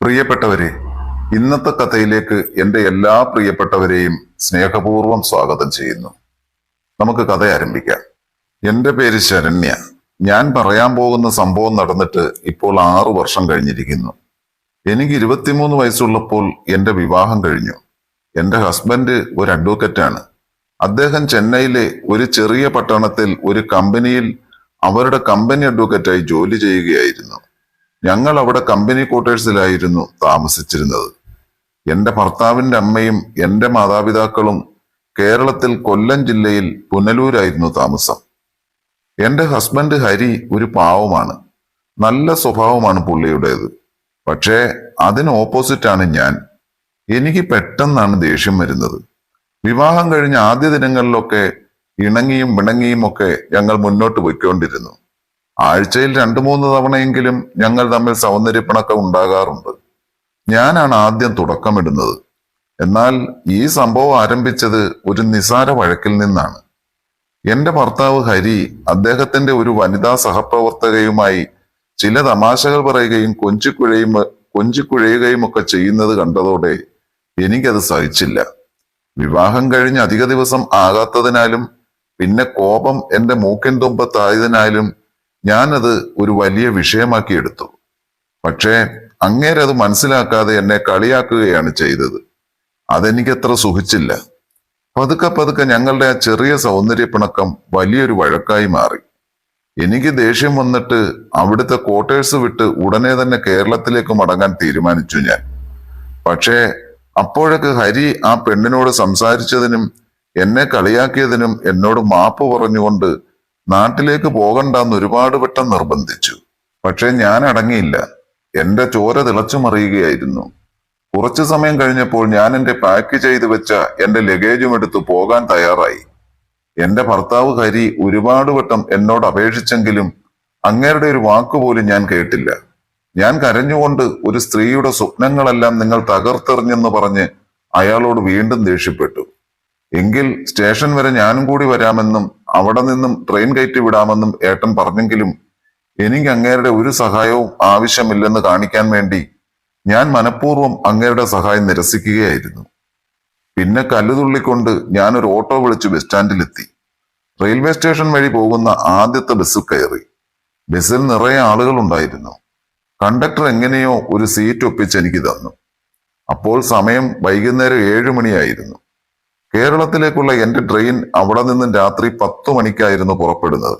പ്രിയപ്പെട്ടവരെ ഇന്നത്തെ കഥയിലേക്ക് എന്റെ എല്ലാ പ്രിയപ്പെട്ടവരെയും സ്നേഹപൂർവം സ്വാഗതം ചെയ്യുന്നു. നമുക്ക് കഥ ആരംഭിക്കാം. എന്റെ പേര് ശരണ്യ. ഞാൻ പറയാൻ പോകുന്ന സംഭവം നടന്നിട്ട് ഇപ്പോൾ ആറു വർഷം കഴിഞ്ഞിരിക്കുന്നു. എനിക്ക് ഇരുപത്തിമൂന്ന് വയസ്സുള്ളപ്പോൾ എന്റെ വിവാഹം കഴിഞ്ഞു. എന്റെ ഹസ്ബൻഡ് ഒരു അഡ്വക്കറ്റാണ് അദ്ദേഹം ചെന്നൈയിലെ ഒരു ചെറിയ പട്ടണത്തിൽ ഒരു കമ്പനിയിൽ അവരുടെ കമ്പനി അഡ്വക്കറ്റായി ജോലി ചെയ്യുകയായിരുന്നു. ഞങ്ങൾ അവിടെ കമ്പനി ക്വാർട്ടേഴ്സിലായിരുന്നു താമസിച്ചിരുന്നത്. എന്റെ ഭർത്താവിന്റെ അമ്മയും എന്റെ മാതാപിതാക്കളും കേരളത്തിൽ കൊല്ലം ജില്ലയിൽ പുനലൂരായിരുന്നു താമസം. എന്റെ ഹസ്ബൻഡ് ഹരി ഒരു പാവമാണ്. നല്ല സ്വഭാവമാണ് പുള്ളിയുടേത്. പക്ഷേ അതിന് ഓപ്പോസിറ്റാണ് ഞാൻ. എനിക്ക് പെട്ടെന്നാണ് ദേഷ്യം വരുന്നത്. വിവാഹം കഴിഞ്ഞ ആദ്യ ദിനങ്ങളിലൊക്കെ ഇണങ്ങിയും വിണങ്ങിയും ഒക്കെ ഞങ്ങൾ മുന്നോട്ട് പോയിക്കൊണ്ടിരുന്നു. ആഴ്ചയിൽ രണ്ടു മൂന്ന് തവണയെങ്കിലും ഞങ്ങൾ തമ്മിൽ സൗന്ദര്യപ്പിണക്കം ഉണ്ടാകാറുണ്ട്. ഞാനാണ് ആദ്യം തുടക്കമിടുന്നത്. എന്നാൽ ഈ സംഭവം ആരംഭിച്ചത് ഒരു നിസാര വഴക്കിൽ നിന്നാണ്. എന്റെ ഭർത്താവ് ഹരി അദ്ദേഹത്തിന്റെ ഒരു വനിതാ സഹപ്രവർത്തകയുമായി ചില തമാശകൾ പറയുകയും കൊഞ്ചിക്കുഴയും കൊഞ്ചിക്കുഴയുകയും ഒക്കെ ചെയ്യുന്നത് കണ്ടതോടെ എനിക്കത് സഹിച്ചില്ല. വിവാഹം കഴിഞ്ഞ് അധിക ദിവസം ആകാത്തതിനാലും പിന്നെ കോപം എന്റെ മൂക്കിൻ തുമ്പത്തായതിനാലും ഞാനത് ഒരു വലിയ വിഷയമാക്കി എടുത്തു പക്ഷേ അങ്ങേരത് മനസ്സിലാക്കാതെ എന്നെ കളിയാക്കുകയാണ് ചെയ്തത്. അതെനിക്കത്ര സുഖിച്ചില്ല. പതുക്കെ പതുക്കെ ഞങ്ങളുടെ ആ ചെറിയ സൗന്ദര്യപ്പിണക്കം വലിയൊരു വഴക്കായി മാറി. എനിക്ക് ദേഷ്യം വന്നിട്ട് അവിടുത്തെ ക്വാർട്ടേഴ്സ് വിട്ട് ഉടനെ തന്നെ കേരളത്തിലേക്ക് മടങ്ങാൻ തീരുമാനിച്ചു ഞാൻ. പക്ഷേ അപ്പോഴൊക്കെ ഹരി ആ പെണ്ണിനോട് സംസാരിച്ചതിനും എന്നെ കളിയാക്കിയതിനും എന്നോട് മാപ്പ് പറഞ്ഞുകൊണ്ട് നാട്ടിലേക്ക് പോകണ്ടെന്ന് ഒരുപാട് വട്ടം നിർബന്ധിച്ചു. പക്ഷെ ഞാൻ അടങ്ങിയില്ല. എന്റെ ചോര തിളച്ചു മറിയുകയായിരുന്നു. കുറച്ചു സമയം കഴിഞ്ഞപ്പോൾ ഞാൻ എന്റെ പാക്ക് ചെയ്ത് വെച്ച എന്റെ ലഗേജും എടുത്ത് പോകാൻ തയ്യാറായി. എന്റെ ഭർത്താവ് ഹരി ഒരുപാട് വട്ടം എന്നോട് അപേക്ഷിച്ചെങ്കിലും അങ്ങേരുടെ ഒരു വാക്കുപോലും ഞാൻ കേട്ടില്ല. ഞാൻ കരഞ്ഞുകൊണ്ട് ഒരു സ്ത്രീയുടെ സ്വപ്നങ്ങളെല്ലാം നിങ്ങൾ തകർത്തെറിഞ്ഞെന്ന് പറഞ്ഞ് അയാളോട് വീണ്ടും ദേഷ്യപ്പെട്ടു. എങ്കിൽ സ്റ്റേഷൻ വരെ ഞാനും കൂടി വരാമെന്നും അവിടെ നിന്നും ട്രെയിൻ കയറ്റി വിടാമെന്നും ഏട്ടൻ പറഞ്ഞെങ്കിലും എനിക്ക് അങ്ങേരുടെ ഒരു സഹായവും ആവശ്യമില്ലെന്ന് കാണിക്കാൻ വേണ്ടി ഞാൻ മനഃപൂർവം അങ്ങേരുടെ സഹായം നിരസിക്കുകയായിരുന്നു. പിന്നെ കല്ലുതുള്ളിക്കൊണ്ട് ഞാൻ ഒരു ഓട്ടോ വിളിച്ച് ബസ് സ്റ്റാൻഡിലെത്തി റെയിൽവേ സ്റ്റേഷൻ വഴി പോകുന്ന ആദ്യത്തെ ബസ് കയറി. ബസ്സിൽ നിറയെ ആളുകളുണ്ടായിരുന്നു. കണ്ടക്ടർ എങ്ങനെയോ ഒരു സീറ്റ് ഒപ്പിച്ച് എനിക്ക് തന്നു. അപ്പോൾ സമയം വൈകുന്നേരം ഏഴു മണിയായിരുന്നു കേരളത്തിലേക്കുള്ള എന്റെ ട്രെയിൻ അവിടെ നിന്നും രാത്രി പത്തു മണിക്കായിരുന്നു പുറപ്പെടുന്നത്.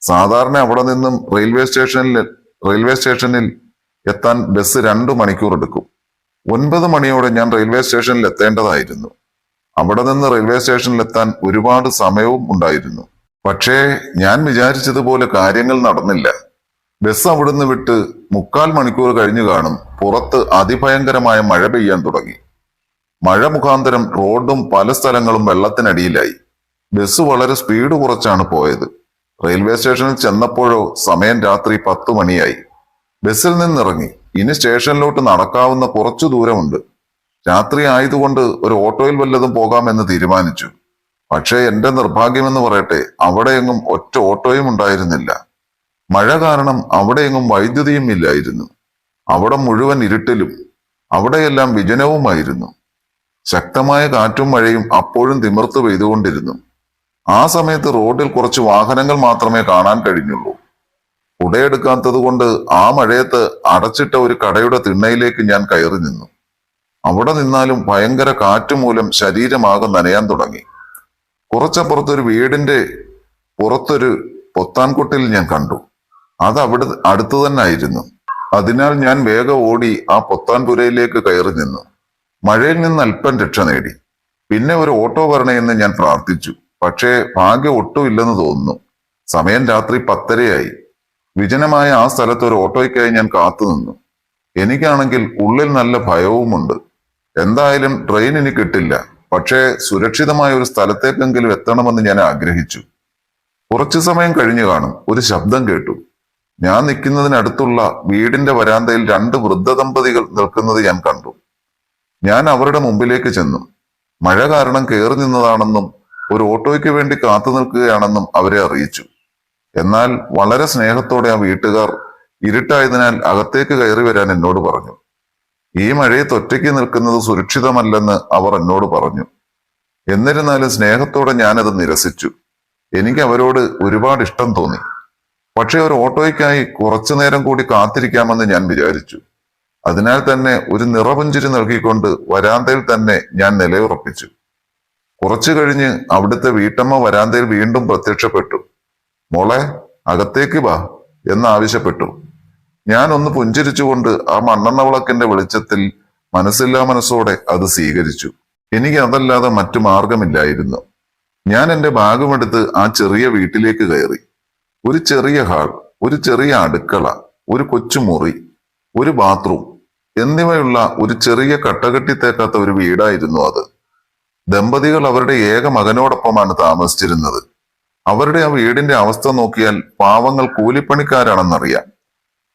സാധാരണ അവിടെ നിന്നും റെയിൽവേ സ്റ്റേഷനിൽ റെയിൽവേ സ്റ്റേഷനിൽ എത്താൻ ബസ് രണ്ടു മണിക്കൂർ എടുക്കും. ഒൻപത് മണിയോടെ ഞാൻ റെയിൽവേ സ്റ്റേഷനിൽ എത്തേണ്ടതായിരുന്നു. അവിടെ നിന്ന് റെയിൽവേ സ്റ്റേഷനിൽ എത്താൻ ഒരുപാട് സമയവും ഉണ്ടായിരുന്നു. പക്ഷേ ഞാൻ വിചാരിച്ചതുപോലെ കാര്യങ്ങൾ നടന്നില്ല. ബസ് അവിടുന്ന് വിട്ട് മുക്കാൽ മണിക്കൂർ കഴിഞ്ഞു കാണും പുറത്ത് അതിഭയങ്കരമായ മഴ പെയ്യാൻ തുടങ്ങി. മഴ മുഖാന്തരം റോഡും പല സ്ഥലങ്ങളും വെള്ളത്തിനടിയിലായി. ബസ് വളരെ സ്പീഡ് കുറച്ചാണ് പോയത്. റെയിൽവേ സ്റ്റേഷനിൽ ചെന്നപ്പോഴോ സമയം രാത്രി പത്തു മണിയായി. ബസ്സിൽ നിന്നിറങ്ങി. ഇനി സ്റ്റേഷനിലോട്ട് നടക്കാവുന്ന കുറച്ചു ദൂരമുണ്ട്. രാത്രി ആയതുകൊണ്ട് ഒരു ഓട്ടോയിൽ വല്ലതും പോകാമെന്ന് തീരുമാനിച്ചു. പക്ഷേ എന്റെ നിർഭാഗ്യമെന്ന് പറയട്ടെ അവിടെയെങ്ങും ഒറ്റ ഓട്ടോയും ഉണ്ടായിരുന്നില്ല. മഴ കാരണം അവിടെയെങ്ങും വൈദ്യുതിയും ഇല്ലായിരുന്നു. അവിടെ മുഴുവൻ ഇരുട്ടിലും അവിടെയെല്ലാം വിജനവുമായിരുന്നു. ശക്തമായ കാറ്റും മഴയും അപ്പോഴും തിമിർത്ത് പെയ്തുകൊണ്ടിരുന്നു. ആ സമയത്ത് റോഡിൽ കുറച്ച് വാഹനങ്ങൾ മാത്രമേ കാണാൻ കഴിഞ്ഞുള്ളൂ. കുടയെടുക്കാത്തത് കൊണ്ട് ആ മഴയത്ത് അടച്ചിട്ട ഒരു കടയുടെ തിണ്ണയിലേക്ക് ഞാൻ കയറി നിന്നു. അവിടെ നിന്നാലും ഭയങ്കര കാറ്റ് മൂലം ശരീരമാകെ നനയാൻ തുടങ്ങി. കുറച്ചപ്പുറത്തൊരു വീടിന്റെ പുറത്തൊരു പൊത്താൻകുട്ടിൽ ഞാൻ കണ്ടു. അത് അവിടെ അടുത്തു തന്നെ ആയിരുന്നു. അതിനാൽ ഞാൻ വേഗം ഓടി ആ പൊത്താൻപുരയിലേക്ക് കയറി നിന്നു. മഴയിൽ നിന്ന് അല്പം രക്ഷ നേടി. പിന്നെ ഒരു ഓട്ടോ വരണയെന്ന് ഞാൻ പ്രാർത്ഥിച്ചു. പക്ഷേ ഭാഗ്യം ഒട്ടും ഇല്ലെന്ന് തോന്നുന്നു. സമയം രാത്രി പത്തരയായി. വിജനമായ ആ സ്ഥലത്ത് ഒരു ഓട്ടോയ്ക്കായി ഞാൻ കാത്തുനിന്നു എനിക്കാണെങ്കിൽ ഉള്ളിൽ നല്ല ഭയവുമുണ്ട്. എന്തായാലും ട്രെയിൻ ഇനി കിട്ടില്ല. പക്ഷേ സുരക്ഷിതമായ ഒരു സ്ഥലത്തേക്കെങ്കിലും എത്തണമെന്ന് ഞാൻ ആഗ്രഹിച്ചു. കുറച്ചു സമയം കഴിഞ്ഞു കാണും. ഒരു ശബ്ദം കേട്ടു. ഞാൻ നിൽക്കുന്നതിനടുത്തുള്ള വീടിന്റെ വരാന്തയിൽ രണ്ട് വൃദ്ധ ദമ്പതികൾ നിൽക്കുന്നത് ഞാൻ കണ്ടു. ഞാൻ അവരുടെ മുമ്പിലേക്ക് ചെന്നു. മഴ കാരണം കയറി നിന്നതാണെന്നും ഒരു ഓട്ടോയ്ക്ക് വേണ്ടി കാത്തു നിൽക്കുകയാണെന്നും അവരെ അറിയിച്ചു. എന്നാൽ വളരെ സ്നേഹത്തോടെ ആ വീട്ടുകാർ ഇരുട്ടായതിനാൽ അകത്തേക്ക് കയറി വരാൻ എന്നോട് പറഞ്ഞു. ഈ മഴയത്ത് ഒറ്റയ്ക്ക് നിൽക്കുന്നത് സുരക്ഷിതമല്ലെന്ന് അവർ എന്നോട് പറഞ്ഞു. എന്നിരുന്നാലും സ്നേഹത്തോടെ ഞാനത് നിരസിച്ചു. എനിക്ക് അവരോട് ഒരുപാട് ഇഷ്ടം തോന്നി. പക്ഷെ ഒരു ഓട്ടോയ്ക്കായി കുറച്ചു നേരം കൂടി കാത്തിരിക്കാമെന്ന് ഞാൻ വിചാരിച്ചു. അതിനാൽ തന്നെ ഒരു നിറപുഞ്ചിരി നൽകിക്കൊണ്ട് വരാന്തയിൽ തന്നെ ഞാൻ നിലയുറപ്പിച്ചു. കുറച്ചു കഴിഞ്ഞ് അവിടുത്തെ വീട്ടമ്മ വരാന്തയിൽ വീണ്ടും പ്രത്യക്ഷപ്പെട്ടു. മോളെ അകത്തേക്ക് വാ എന്നാവശ്യപ്പെട്ടു ഞാൻ ഒന്ന് പുഞ്ചിരിച്ചുകൊണ്ട് ആ മണ്ണെണ്ണ വിളക്കിന്റെ വെളിച്ചത്തിൽ മനസ്സില്ലാ മനസ്സോടെ അത് സ്വീകരിച്ചു. എനിക്ക് അതല്ലാതെ മറ്റു മാർഗമില്ലായിരുന്നു. ഞാൻ എന്റെ ഭാഗമെടുത്ത് ആ ചെറിയ വീട്ടിലേക്ക് കയറി. ഒരു ചെറിയ ഹാൾ ഒരു ചെറിയ അടുക്കള ഒരു കൊച്ചുമുറി ഒരു ബാത്റൂം എന്നിവയുള്ള ഒരു ചെറിയ കട്ടകെട്ടി തേക്കാത്ത ഒരു വീടായിരുന്നു അത്. ദമ്പതികൾ അവരുടെ ഏക മകനോടൊപ്പമാണ് താമസിച്ചിരുന്നത്. അവരുടെ ആ വീടിന്റെ അവസ്ഥ നോക്കിയാൽ പാവങ്ങൾ കൂലിപ്പണിക്കാരാണെന്നറിയാം.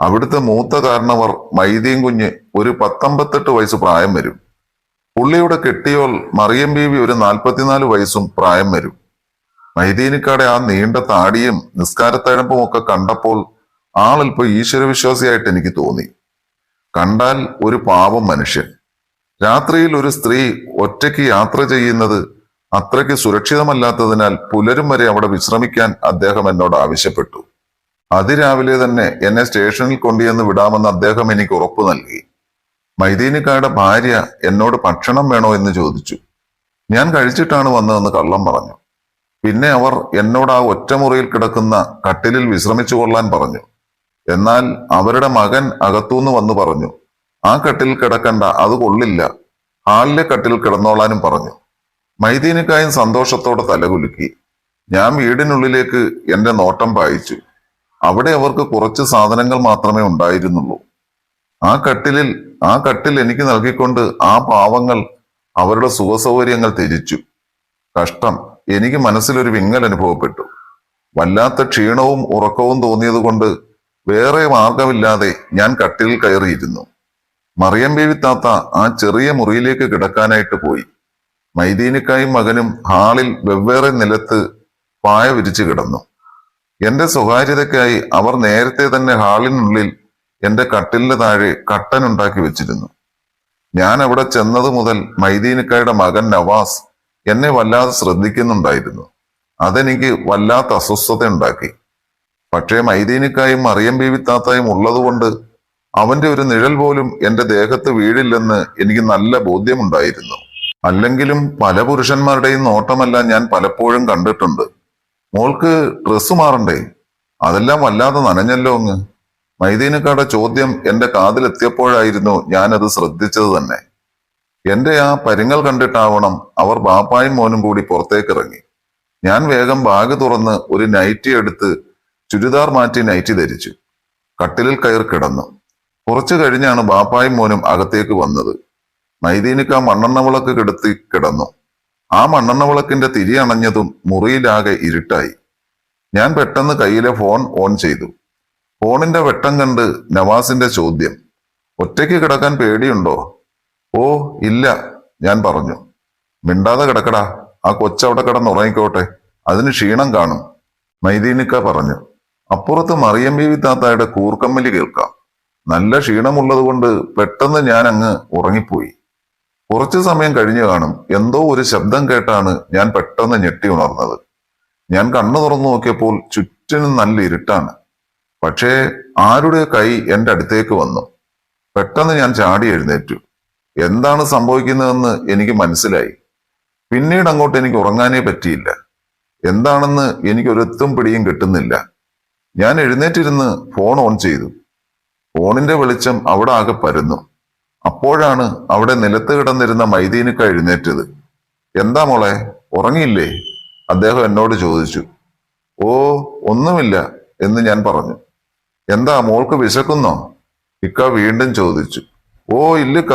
അവിടുത്തെ മൂത്ത കാരണവർ മൈദീൻ കുഞ്ഞ് ഒരു പത്തമ്പത്തെട്ട് വയസ്സ് പ്രായം വരും. പുള്ളിയുടെ കെട്ടിയോൾ മറിയം ബീവി ഒരു നാൽപ്പത്തിനാല് വയസ്സും പ്രായം വരും. മൈദീനിക്കാടെ ആ നീണ്ട താടിയും നിസ്കാരത്തഴമ്പും ഒക്കെ കണ്ടപ്പോൾ ആളിൽപ്പോ ഈശ്വരവിശ്വാസിയായിട്ട് എനിക്ക് തോന്നി. കണ്ടാൽ ഒരു പാവം മനുഷ്യൻ. രാത്രിയിൽ ഒരു സ്ത്രീ ഒറ്റയ്ക്ക് യാത്ര ചെയ്യുന്നത് അത്രയ്ക്ക് സുരക്ഷിതമല്ലാത്തതിനാൽ പുലരും വരെ അവിടെ വിശ്രമിക്കാൻ അദ്ദേഹം എന്നോട് ആവശ്യപ്പെട്ടു. അതിരാവിലെ തന്നെ എന്നെ സ്റ്റേഷനിൽ കൊണ്ടുചെന്ന് വിടാമെന്ന് അദ്ദേഹം എനിക്ക് ഉറപ്പു നൽകി. മൈദീനിക്കായുടെ ഭാര്യ എന്നോട് ഭക്ഷണം വേണോ എന്ന് ചോദിച്ചു. ഞാൻ കഴിച്ചിട്ടാണ് വന്നതെന്ന് കള്ളം പറഞ്ഞു. പിന്നെ അവർ എന്നോട് ആ ഒറ്റമുറിയിൽ കിടക്കുന്ന കട്ടിലിൽ വിശ്രമിച്ചു കൊള്ളാൻ പറഞ്ഞു. എന്നാൽ അവരുടെ മകൻ അകത്തുനിന്ന് വന്ന് പറഞ്ഞു ആ കട്ടിൽ കിടക്കണ്ട അത് കൊള്ളില്ല. ഹാളിലെ കട്ടിൽ കിടന്നോളാനും പറഞ്ഞു. മൈദീനിക്കായും സന്തോഷത്തോടെ തലകുലുക്കി. ഞാൻ വീടിനുള്ളിലേക്ക് എന്റെ നോട്ടം പായിച്ചു. അവിടെ അവർക്ക് കുറച്ച് സാധനങ്ങൾ മാത്രമേ ഉണ്ടായിരുന്നുള്ളൂ. ആ കട്ടിലിൽ ആ കട്ടിൽ എനിക്ക് നൽകിക്കൊണ്ട് ആ പാവങ്ങൾ അവരുടെ സുഖസൗകര്യങ്ങൾ ത്യജിച്ചു. കഷ്ടം എനിക്ക് മനസ്സിലൊരു വിങ്ങൽ അനുഭവപ്പെട്ടു. വല്ലാത്ത ക്ഷീണവും ഉറക്കവും തോന്നിയതുകൊണ്ട് വേറെ മാർഗമില്ലാതെ ഞാൻ കട്ടിലിൽ കയറിയിരുന്നു. മറിയം ബേബി താത്ത ആ ചെറിയ മുറിയിലേക്ക് കിടക്കാനായിട്ട് പോയി. മൈദീനിക്കായും മകനും ഹാളിൽ വെവ്വേറെ നിലത്ത് പായ വിരിച്ചു കിടന്നു. എന്റെ സ്വകാര്യതയ്ക്കായി അവർ നേരത്തെ തന്നെ ഹാളിനുള്ളിൽ എന്റെ കട്ടിലിന് താഴെ കട്ടനുണ്ടാക്കി വെച്ചിരുന്നു. ഞാൻ അവിടെ ചെന്നത് മുതൽ മൈദീനിക്കായുടെ മകൻ നവാസ് എന്നെ വല്ലാതെ ശ്രദ്ധിക്കുന്നുണ്ടായിരുന്നു. അതെനിക്ക് വല്ലാത്ത അസ്വസ്ഥത ഉണ്ടാക്കി പക്ഷേ മൈദീനിക്കായും മറിയം ബീവി താത്തായും ഉള്ളതുകൊണ്ട് അവന്റെ ഒരു നിഴൽ പോലും എന്റെ ദേഹത്ത് വീഴില്ലെന്ന് എനിക്ക് നല്ല ബോധ്യമുണ്ടായിരുന്നു. അല്ലെങ്കിലും പല പുരുഷന്മാരുടെയും നോട്ടമല്ല ഞാൻ പലപ്പോഴും കണ്ടിട്ടുണ്ട്. മോൾക്ക് ഡ്രസ്സ് മാറണ്ടേ? അതെല്ലാം വല്ലാതെ നനഞ്ഞല്ലോ അങ്ങ്. മൈദീനക്കാരുടെ ചോദ്യം എന്റെ കാതിലെത്തിയപ്പോഴായിരുന്നു ഞാനത് ശ്രദ്ധിച്ചത് തന്നെ. എന്റെ ആ പരിങ്ങൾ കണ്ടിട്ടാവണം അവർ ബാപ്പായും മോനും കൂടി പുറത്തേക്കിറങ്ങി. ഞാൻ വേഗം ബാഗ് തുറന്ന് ഒരു നൈറ്റി എടുത്ത് ചുരിദാർ മാറ്റി നൈറ്റി ധരിച്ചു. കട്ടിലിൽ കയർ കിടന്നു. കുറച്ചു കഴിഞ്ഞാണ് ബാപ്പായും മോനും അകത്തേക്ക് വന്നത്. മൈദീനിക്ക് ആ മണ്ണെണ്ണ വിളക്ക് കെടുത്തി കിടന്നു. ആ മണ്ണെണ്ണ വിളക്കിന്റെ തിരി അണഞ്ഞതും മുറിയിലാകെ ഇരുട്ടായി. ഞാൻ പെട്ടെന്ന് കയ്യിലെ ഫോൺ ഓൺ ചെയ്തു. ഫോണിന്റെ വെട്ടം കണ്ട് നവാസിന്റെ ചോദ്യം. ഒറ്റയ്ക്ക് കിടക്കാൻ പേടിയുണ്ടോ? ഓ ഇല്ല ഞാൻ പറഞ്ഞു. മിണ്ടാതെ കിടക്കടാ. ആ കൊച്ചവിടെ കിടന്നുറങ്ങിക്കോട്ടെ. അതിന് ക്ഷീണം കാണും. മൈദീനിക്ക പറഞ്ഞു. അപ്പുറത്ത് മറിയം ബീവി താത്തായുടെ കൂർക്കമ്മലി കേൾക്കാം. നല്ല ക്ഷീണമുള്ളത് കൊണ്ട് പെട്ടെന്ന് ഞാൻ അങ്ങ് ഉറങ്ങിപ്പോയി. കുറച്ചു സമയം കഴിഞ്ഞു കാണും എന്തോ ഒരു ശബ്ദം കേട്ടാണ് ഞാൻ പെട്ടെന്ന് ഞെട്ടി ഉണർന്നത്. ഞാൻ കണ്ണു തുറന്നു നോക്കിയപ്പോൾ ചുറ്റിനും നല്ല ഇരുട്ടാണ്. പക്ഷേ ആരുടെ കൈ എന്റെ അടുത്തേക്ക് വന്നു. പെട്ടെന്ന് ഞാൻ ചാടി എഴുന്നേറ്റു. എന്താണ് സംഭവിക്കുന്നതെന്ന് എനിക്ക് മനസ്സിലായി. പിന്നീട് അങ്ങോട്ട് എനിക്ക് ഉറങ്ങാനേ പറ്റിയില്ല. എന്താണെന്ന് എനിക്ക് ഒരെത്തും പിടിയും കിട്ടുന്നില്ല. ഞാൻ എഴുന്നേറ്റിരുന്ന് ഫോൺ ഓൺ ചെയ്തു. ഫോണിന്റെ വെളിച്ചം അവിടെ ആകെ പരുന്നു. അപ്പോഴാണ് അവിടെ നിലത്ത് കിടന്നിരുന്ന മൈദീനിക്ക എഴുന്നേറ്റത്. എന്താ മോളെ? ഉറങ്ങിയില്ലേ? അദ്ദേഹം എന്നോട് ചോദിച്ചു. ഓ ഒന്നുമില്ല എന്ന് ഞാൻ പറഞ്ഞു. എന്താ മോൾക്ക് വിശക്കുന്നോ? ഇക്ക വീണ്ടും ചോദിച്ചു. ഓ ഇല്ലക്ക.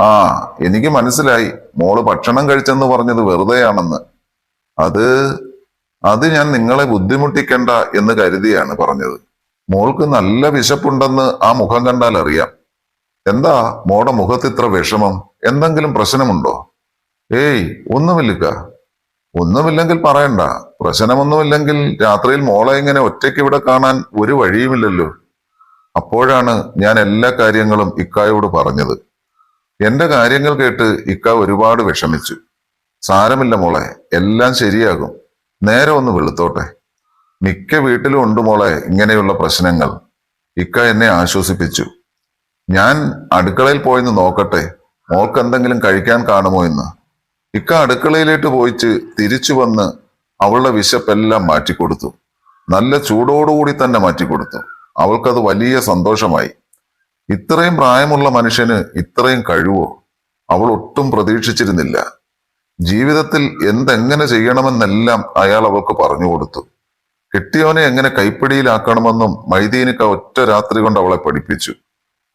ആ എനിക്ക് മനസ്സിലായി. മോൾ ഭക്ഷണം കഴിച്ചെന്ന് പറഞ്ഞത് വെറുതെയാണെന്ന്. അത് അത് ഞാൻ നിങ്ങളെ ബുദ്ധിമുട്ടിക്കണ്ട എന്ന് കരുതിയാണ് പറഞ്ഞത്. മോൾക്ക് നല്ല വിശപ്പുണ്ടെന്ന് ആ മുഖം കണ്ടാൽ അറിയാം. എന്താ മോടെ മുഖത്ത് ഇത്ര വിഷമം? എന്തെങ്കിലും പ്രശ്നമുണ്ടോ? ഏയ് ഒന്നുമില്ലക്ക. ഒന്നുമില്ലെങ്കിൽ പറയണ്ട. പ്രശ്നമൊന്നുമില്ലെങ്കിൽ രാത്രിയിൽ മോളെ ഇങ്ങനെ ഒറ്റയ്ക്ക് ഇവിടെ കാണാൻ ഒരു വഴിയുമില്ലല്ലോ. അപ്പോഴാണ് ഞാൻ എല്ലാ കാര്യങ്ങളും ഇക്കായോട് പറഞ്ഞത്. എന്റെ കാര്യങ്ങൾ കേട്ട് ഇക്ക ഒരുപാട് വിഷമിച്ചു. സാരമില്ല മോളെ എല്ലാം ശരിയാകും. നേരെ ഒന്ന് വെളുത്തോട്ടെ. മിക്ക വീട്ടിലും ഉണ്ട് മോളെ ഇങ്ങനെയുള്ള പ്രശ്നങ്ങൾ. ഇക്ക എന്നെ ആശ്വസിപ്പിച്ചു. ഞാൻ അടുക്കളയിൽ പോയെന്ന് നോക്കട്ടെ മോൾക്ക് എന്തെങ്കിലും കഴിക്കാൻ കാണുമോ എന്ന്. ഇക്ക അടുക്കളയിലേക്ക് പോയിച്ച് തിരിച്ചു വന്ന് അവളുടെ വിശപ്പെല്ലാം മാറ്റിക്കൊടുത്തു. നല്ല ചൂടോടുകൂടി തന്നെ മാറ്റിക്കൊടുത്തു. അവൾക്കത് വലിയ സന്തോഷമായി. ഇത്രയും പ്രായമുള്ള മനുഷ്യന് ഇത്രയും കഴിവോ? അവൾ ഒട്ടും പ്രതീക്ഷിച്ചിരുന്നില്ല. ജീവിതത്തിൽ എന്തെങ്ങനെ ചെയ്യണമെന്നെല്ലാം അയാൾ അവൾക്ക് പറഞ്ഞു കൊടുത്തു. കെട്ടിയവനെ എങ്ങനെ കൈപ്പിടിയിലാക്കണമെന്നും മൈദീനിക്ക ഒറ്റ രാത്രി കൊണ്ട് അവളെ പഠിപ്പിച്ചു.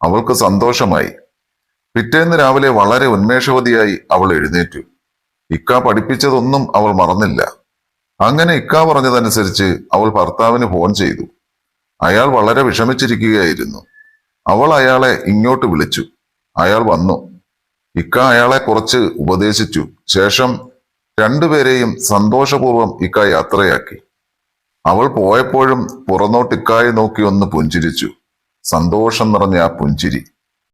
അവൾക്ക് സന്തോഷമായി. പിറ്റേന്ന് രാവിലെ വളരെ ഉന്മേഷവതിയായി അവൾ എഴുന്നേറ്റു. ഇക്ക പഠിപ്പിച്ചതൊന്നും അവൾ മറന്നില്ല. അങ്ങനെ ഇക്ക പറഞ്ഞതനുസരിച്ച് അവൾ ഭർത്താവിന് ഫോൺ ചെയ്തു. അയാൾ വളരെ വിഷമിച്ചിരിക്കുകയായിരുന്നു. അവൾ അയാളെ ഇങ്ങോട്ട് വിളിച്ചു. അയാൾ വന്നു. ഇക്ക അയാളെ കുറച്ച് ഉപദേശിച്ചു. ശേഷം രണ്ടുപേരെയും സന്തോഷപൂർവം ഇക്ക യാത്രയാക്കി. അവൾ പോയപ്പോഴും പുറന്നോട്ട് ഇക്കായി നോക്കി ഒന്ന് പുഞ്ചിരിച്ചു. സന്തോഷം നിറഞ്ഞ ആ പുഞ്ചിരി.